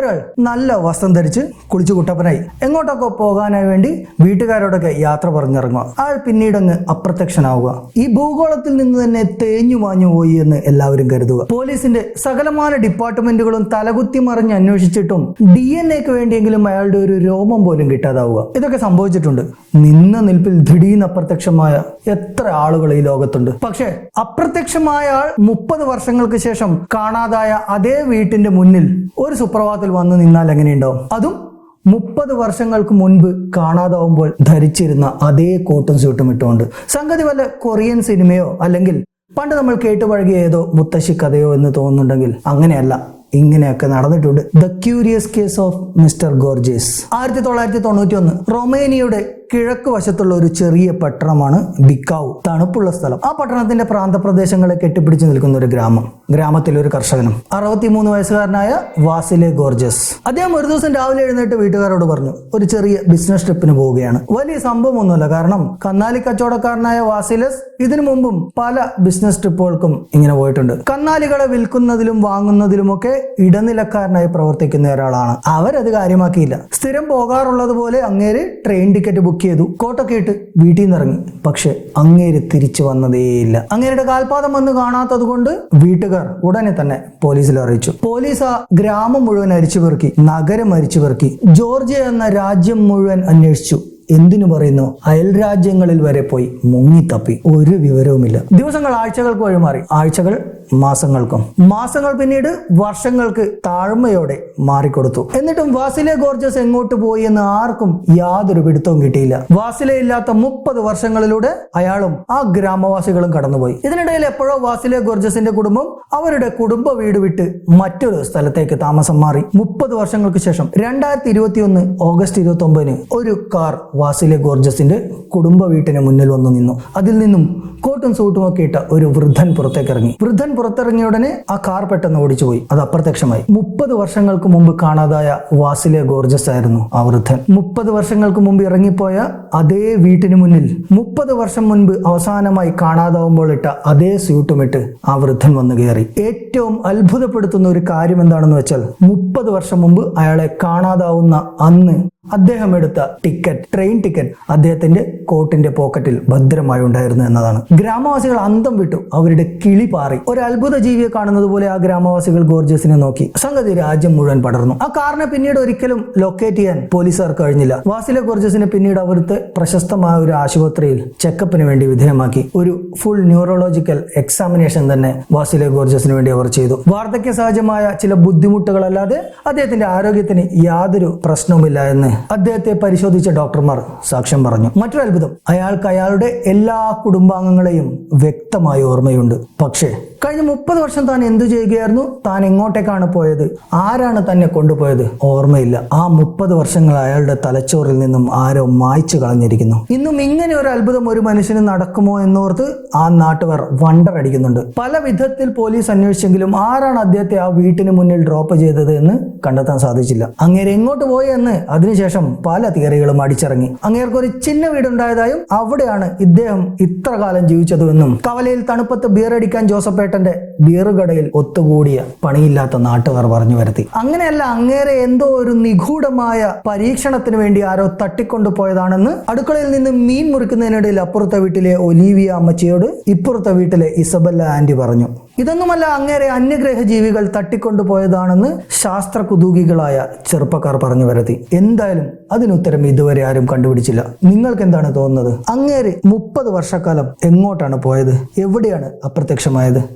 ഒരാൾ നല്ല വസ്ത്രം ധരിച്ച് കുളിച്ചു കുട്ടപ്പനായി. എങ്ങോട്ടൊക്കെ പോകാനായി വേണ്ടി വീട്ടുകാരോടൊക്കെ യാത്ര പറഞ്ഞിറങ്ങുക. ആൾ പിന്നീട് അങ്ങ് അപ്രത്യക്ഷനാവുക. ഈ ഭൂഗോളത്തിൽ നിന്ന് തന്നെ തേഞ്ഞു മാഞ്ഞു പോയി എന്ന് എല്ലാവരും കരുതുക. പോലീസിന്റെ സകലമാന ഡിപ്പാർട്ട്മെന്റുകളും തലകുത്തി മറിഞ്ഞ് അന്വേഷിച്ചിട്ടും ഡി എൻ എക്ക് വേണ്ടിയെങ്കിലും അയാളുടെ ഒരു രോമം പോലും കിട്ടാതാവുക. ഇതൊക്കെ സംഭവിച്ചിട്ടുണ്ട്. നിന്ന നിൽപ്പിൽ ദിടീന്ന് അപ്രത്യക്ഷമായ എത്ര ആളുകൾ ഈ ലോകത്തുണ്ട്. പക്ഷേ അപ്രത്യക്ഷമായ ആൾ മുപ്പത് വർഷങ്ങൾക്ക് ശേഷം കാണാതായ അതേ വീട്ടിന്റെ മുന്നിൽ ഒരു സുപ്രഭാതത്തിൽ വന്ന് നിന്നാൽ എങ്ങനെയുണ്ടാവും? അതും മുപ്പത് വർഷങ്ങൾക്ക് മുൻപ് കാണാതാവുമ്പോൾ ധരിച്ചിരുന്ന അതേ കോട്ടും സ്യൂട്ടും ഇട്ടുകൊണ്ട്. സംഗതി വല്ല കൊറിയൻ സിനിമയോ അല്ലെങ്കിൽ പണ്ട് നമ്മൾ കേട്ടുപഴകിയ ഏതോ മുത്തശ്ശി കഥയോ എന്ന് തോന്നുന്നുണ്ടെങ്കിൽ അങ്ങനെയല്ല. ഇങ്ങനെയൊക്കെ നടന്നിട്ടുണ്ട്. The curious case of mister Gorges ആയിരത്തി തൊള്ളായിരത്തി തൊണ്ണൂറ്റി ഒന്ന് റൊമേനിയയുടെ കിഴക്ക് വശത്തുള്ള ഒരു ചെറിയ പട്ടണമാണ് ബിക്കാവ്. തണുപ്പുള്ള സ്ഥലം. ആ പട്ടണത്തിന്റെ പ്രാന്തപ്രദേശങ്ങളെ കെട്ടിപ്പിടിച്ച് നിൽക്കുന്ന ഒരു ഗ്രാമം. ഗ്രാമത്തിലെ ഒരു കർഷകനും. അറുപത്തിമൂന്ന് വയസ്സുകാരനായ വാസിലെ ഗോർജസ് അദ്ദേഹം ഒരു ദിവസം രാവിലെ എഴുന്നേറ്റ് വീട്ടുകാരോട് പറഞ്ഞു ഒരു ചെറിയ ബിസിനസ് ട്രിപ്പിന് പോവുകയാണ്. വലിയ സംഭവമൊന്നുമല്ല കാരണം കന്നാലി കച്ചവടക്കാരനായ വാസിലസ് ഇതിനു മുമ്പും പല ബിസിനസ് ട്രിപ്പുകൾക്കും ഇങ്ങനെ പോയിട്ടുണ്ട്. കന്നാലികളെ വിൽക്കുന്നതിലും വാങ്ങുന്നതിലുമൊക്കെ ഇടനിലക്കാരനായി പ്രവർത്തിക്കുന്ന ഒരാളാണ്. അവരത് കാര്യമാക്കിയില്ല. സ്ഥിരം പോകാറുള്ളത് പോലെ അങ്ങേര് ട്രെയിൻ ടിക്കറ്റ് ബുക്ക് ചെയ്തു. കോട്ടൊക്കെ ഇട്ട് വീട്ടിൽ നിന്ന് ഇറങ്ങി. പക്ഷെ അങ്ങേര് തിരിച്ചു വന്നതേയില്ല. അങ്ങേരുടെ കാൽപാദം വന്ന് കാണാത്തത് കൊണ്ട് വീട്ടുകാർ ഉടനെ തന്നെ പോലീസിൽ അറിയിച്ചു. പോലീസ് ആ ഗ്രാമം മുഴുവൻ അരിച്ചു പെറുക്കി നഗരം അരിച്ചു പെറുക്കി ജോർജിയ എന്ന രാജ്യം മുഴുവൻ അന്വേഷിച്ചു. എന്തിനു പറയുന്നു? അയൽ രാജ്യങ്ങളിൽ വരെ പോയി മുങ്ങിത്തപ്പി. ഒരു വിവരവുമില്ല. ദിവസങ്ങൾ ആഴ്ചകൾക്ക് വഴിമാറി. ആഴ്ചകൾ മാസങ്ങൾക്കും. മാസങ്ങൾ പിന്നീട് വർഷങ്ങൾക്ക് താഴ്മയോടെ മാറിക്കൊടുത്തു. എന്നിട്ടും വാസിലെ ഗോർജസ് എങ്ങോട്ട് പോയി എന്ന് ആർക്കും യാതൊരു പിടുത്തവും കിട്ടിയില്ല. വാസിലെ ഇല്ലാത്ത മുപ്പത് വർഷങ്ങളിലൂടെ അയാളും ആ ഗ്രാമവാസികളും കടന്നുപോയി. ഇതിനിടയിൽ എപ്പോഴോ വാസിലെ ഗോർജസിന്റെ കുടുംബം അവരുടെ കുടുംബ വീട് വിട്ട് മറ്റൊരു സ്ഥലത്തേക്ക് താമസം മാറി. മുപ്പത് വർഷങ്ങൾക്ക് ശേഷം രണ്ടായിരത്തി ഇരുപത്തി ഒന്ന് ഓഗസ്റ്റ് ഇരുപത്തി ഒമ്പതിന് ഒരു കാർ വാസിലെ ഗോർജസിന്റെ കുടുംബ വീട്ടിന് മുന്നിൽ വന്നു നിന്നു. അതിൽ നിന്നും കോട്ടും സൂട്ടും ഒക്കെ ഇട്ട ഒരു വൃദ്ധൻ പുറത്തേക്ക് ഇറങ്ങി വൃദ്ധൻ പുറത്തിറങ്ങിയ ഉടനെ ആ കാർ പെട്ടെന്ന് ഓടിച്ചുപോയി അത് അപ്രത്യക്ഷമായി. മുപ്പത് വർഷങ്ങൾക്ക് മുമ്പ് കാണാതായ വാസിലെ ഗോർജസ് ആയിരുന്നു ആ വൃദ്ധൻ. മുപ്പത് വർഷങ്ങൾക്ക് മുമ്പ് ഇറങ്ങിപ്പോയ അതേ വീട്ടിന് മുന്നിൽ മുപ്പത് വർഷം മുൻപ് അവസാനമായി കാണാതാവുമ്പോൾ ഇട്ട അതേ സ്യൂട്ടുമിട്ട് ആ വൃദ്ധൻ വന്നു കയറി. ഏറ്റവും അത്ഭുതപ്പെടുത്തുന്ന ഒരു കാര്യം എന്താണെന്ന് വെച്ചാൽ മുപ്പത് വർഷം മുമ്പ് അയാളെ കാണാതാവുന്ന അന്ന് അദ്ദേഹം എടുത്ത ടിക്കറ്റ് ട്രെയിൻ ടിക്കറ്റ് അദ്ദേഹത്തിന്റെ കോട്ടിന്റെ പോക്കറ്റിൽ ഭദ്രമായി ഉണ്ടായിരുന്നു എന്നതാണ്. ഗ്രാമവാസികൾ അന്തം വിട്ടു. അവരുടെ കിളി പാറി. ഒരു അത്ഭുത ജീവിയെ കാണുന്നത് പോലെ ആ ഗ്രാമവാസികൾ ഗോർജസിനെ നോക്കി. സംഗതി രാജ്യം മുഴുവൻ പടർന്നു. ആ കാറിനെ പിന്നീട് ഒരിക്കലും ലൊക്കേറ്റ് ചെയ്യാൻ പോലീസുകാർ കഴിഞ്ഞില്ല. വാസിലെ ഗോർജസിനെ പിന്നീട് അവിടുത്തെ പ്രശസ്തമായ ഒരു ആശുപത്രിയിൽ ചെക്കപ്പിന് വേണ്ടി വിധേയമാക്കി. ഒരു ഫുൾ ന്യൂറോളജിക്കൽ എക്സാമിനേഷൻ തന്നെ വാസിലെ ഗോർജസിന് വേണ്ടി അവർ ചെയ്തു. വാർദ്ധക്യ സഹജമായ ചില ബുദ്ധിമുട്ടുകളല്ലാതെ അദ്ദേഹത്തിന്റെ ആരോഗ്യത്തിന് യാതൊരു പ്രശ്നവുമില്ല എന്ന് അദ്ദേഹത്തെ പരിശോധിച്ച ഡോക്ടർമാർ സാക്ഷ്യം പറഞ്ഞു. മറ്റൊരു അത്ഭുതം അയാൾക്ക് അയാളുടെ എല്ലാ കുടുംബാംഗങ്ങളെയും വ്യക്തമായി ഓർമ്മയുണ്ട്. പക്ഷേ കഴിഞ്ഞ മുപ്പത് വർഷം താൻ എന്തു ചെയ്യുകയായിരുന്നു? താൻ എങ്ങോട്ടേക്കാണ് പോയത്? ആരാണ് തന്നെ കൊണ്ടുപോയത്? ഓർമ്മയില്ല. ആ മുപ്പത് വർഷങ്ങൾ അയാളുടെ തലച്ചോറിൽ നിന്നും ആരോ മായ്ച്ചു കളഞ്ഞിരിക്കുന്നു. ഇന്നും ഇങ്ങനെ ഒരു അത്ഭുതം ഒരു മനുഷ്യന് നടക്കുമോ എന്നോർത്ത് ആ നാട്ടുകാർ വണ്ടർ അടിക്കുന്നുണ്ട്. പല വിധത്തിൽ പോലീസ് അന്വേഷിച്ചെങ്കിലും ആരാണ് അദ്ദേഹത്തെ ആ വീട്ടിന് മുന്നിൽ ഡ്രോപ്പ് ചെയ്തത് എന്ന് കണ്ടെത്താൻ സാധിച്ചില്ല. അങ്ങേര് എങ്ങോട്ട് പോയി എന്ന് അതിനുശേഷം പല തിയറികളും അടിച്ചിറങ്ങി. അങ്ങേർക്ക് ഒരു ചിന്ന വീടുണ്ടായതായും അവിടെയാണ് ഇദ്ദേഹം ഇത്ര കാലം ജീവിച്ചതുമെന്നും കവലയിൽ തണുപ്പത്ത് ബിയർ അടിക്കാൻ ജോസഫേട്ടന്റെ ബീറുകടയിൽ ഒത്തുകൂടിയ പണിയില്ലാത്ത നാട്ടുകാർ പറഞ്ഞു വരുത്തി. അങ്ങനെയല്ല അങ്ങേരെ എന്തോ ഒരു നിഗൂഢമായ പരീക്ഷണത്തിന് വേണ്ടി ആരോ തട്ടിക്കൊണ്ടു പോയതാണെന്ന് അടുക്കളയിൽ നിന്ന് മീൻ മുറിക്കുന്നതിനിടയിൽ അപ്പുറത്തെ വീട്ടിലെ ഒലീവിയ അമ്മച്ചിയോട് ഇപ്പുറത്തെ വീട്ടിലെ ഇസബല്ല ആന്റി പറഞ്ഞു. ഇതൊന്നുമല്ല അങ്ങേരെ അന്യഗ്രഹ ജീവികൾ തട്ടിക്കൊണ്ടു പോയതാണെന്ന് ശാസ്ത്ര കുതൂകികളായ ചെറുപ്പക്കാർ പറഞ്ഞു വരുത്തി. എന്തായാലും അതിനുത്തരം ഇതുവരെ ആരും കണ്ടുപിടിച്ചില്ല. നിങ്ങൾക്ക് എന്താണ് തോന്നുന്നത്? അങ്ങേര് മുപ്പത് വർഷക്കാലം എങ്ങോട്ടാണ് പോയത്? എവിടെയാണ് അപ്രത്യക്ഷമായത്?